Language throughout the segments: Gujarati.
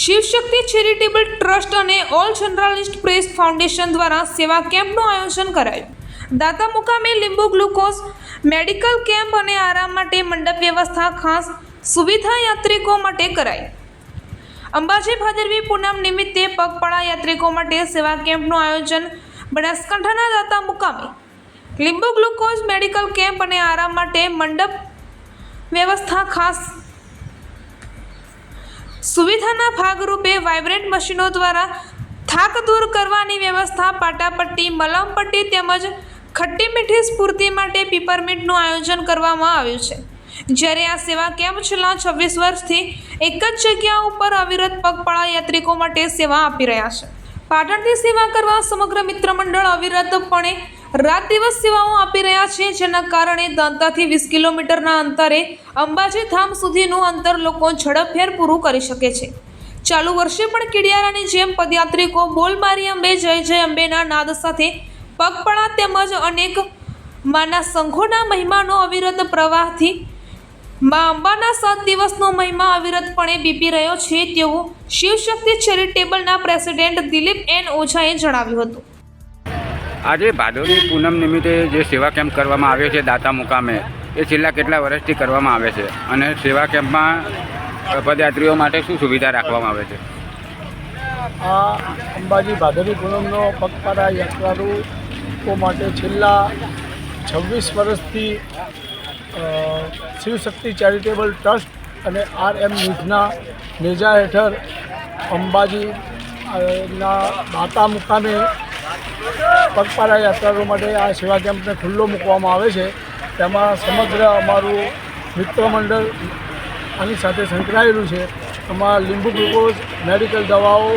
શિવશક્તિ ચેરિટેબલ ટ્રસ્ટ અને ઓલ જનરાલિસ્ટ પ્રેસ ફાઉન્ડેશન દ્વારા સેવા કેમ્પનું આયોજન કરાયું. દાતા મુકામે લીંબુ ગ્લુકોઝ, મેડિકલ કેમ્પ અને આરામ માટે મંડપ વ્યવસ્થા ખાસ સુવિધા યાત્રિકો માટે કરાઈ. અંબાજી ભાદરવી પૂનમ નિમિત્તે પગપાળા યાત્રિકો માટે સેવા કેમ્પનું આયોજન બનાસકાંઠાના દાતા મુકામે. લીંબુ ગ્લુકોઝ, મેડિકલ કેમ્પ અને આરામ માટે મંડપ વ્યવસ્થા ખાસ સુવિધાના ભાગરૂપે વાઇબ્રન્ટ મશીનો દ્વારા થાક દૂર કરવાની વ્યવસ્થા, પાટાપટ્ટી, મલમપટ્ટી તેમજ ખટ્ટી મીઠી સ્ફૂર્તિ માટે પીપરમીન્ટનું આયોજન કરવામાં આવ્યું છે. જ્યારે આ સેવા કેમ્પ છેલ્લા છવ્વીસ વર્ષથી એક જ જગ્યા ઉપર અવિરત પગપાળા યાત્રિકો માટે સેવા આપી રહ્યા છે. પાટણથી સેવા કરવા સમગ્ર મિત્ર મંડળ અવિરતપણે રાત દિવસ સેવાઓ આપી રહ્યા છે, જેના કારણે દાંતાથી વીસ કિલોમીટરના અંતરે અંબાજી ધામ સુધીનું અંતર લોકો ઝડપભેર પૂરું કરી શકે છે. ચાલુ વર્ષે પણ કિડિયારાની જેમ પદયાત્રિકો બોલમારી અંબે જય જય અંબેના નાદ સાથે પગપળા તેમજ અનેક માના સંઘોના મહિમાનો અવિરત પ્રવાહથી મા અંબાના સાત દિવસનો મહિમા અવિરતપણે બીપી રહ્યો છે, તેવું શિવશક્તિ ચેરિટેબલના પ્રેસિડેન્ટ દિલીપ એન ઓઝાએ જણાવ્યું હતું. આજે ભાદરવી પૂનમ નિમિત્તે જે સેવા કેમ્પ કરવામાં આવ્યો છે દાતા મુકામે, એ છેલ્લા કેટલા વર્ષથી કરવામાં આવે છે અને સેવા કેમ્પમાં પદયાત્રીઓ માટે શું સુવિધા રાખવામાં આવે છે? આ અંબાજી ભાદરી પૂનમનો પગપાળા યાત્રાળુઓ માટે છેલ્લા છવ્વીસ વર્ષથી શિવશક્તિ ચેરિટેબલ ટ્રસ્ટ અને આર એમ ન્યૂઝના નેજા હેઠળ અંબાજી ના દાતા મુકામે પગપાળા યાત્રાળુઓ માટે આ સેવા કેમ્પને ખુલ્લો મૂકવામાં આવે છે. તેમાં સમગ્ર અમારું મિત્રમંડળ આની સાથે સંકળાયેલું છે. એમાં લીંબુ ગ્લુકોઝ, મેડિકલ દવાઓ,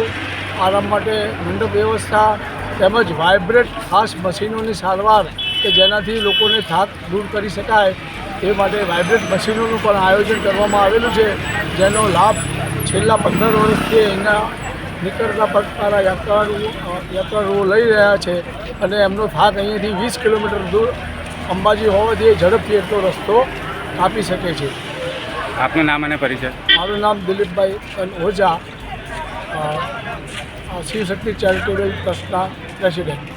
આરામ માટે મંડપ વ્યવસ્થા તેમજ વાઇબ્રેટ ખાસ મશીનોની સારવાર કે જેનાથી લોકોને થાક દૂર કરી શકાય એ માટે વાઇબ્રેટ મશીનોનું પણ આયોજન કરવામાં આવેલું છે. જેનો લાભ છેલ્લા પંદર વર્ષથી અહીંના નીકળતા પગપાળા યાત્રાળુઓ યાત્રાળુઓ લઈ રહ્યા છે અને એમનો થાક અહીંયાથી વીસ કિલોમીટર દૂર અંબાજી હોવાથી એ ઝડપથી એટલો રસ્તો કાપી શકે છે. આપનું નામ અને પરિચય? મારું નામ દિલીપભાઈ એન ઓઝા શિવશક્તિ ચેરિટેબલ ટ્રસ્ટના પ્રેસિડેન્ટ.